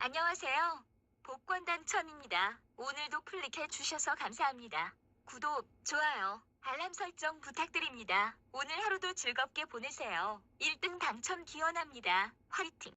안녕하세요. 복권 당첨입니다. 오늘도 클릭해 주셔서 감사합니다. 구독, 좋아요, 알람 설정 부탁드립니다. 오늘 하루도 즐겁게 보내세요. 1등 당첨 기원합니다. 화이팅!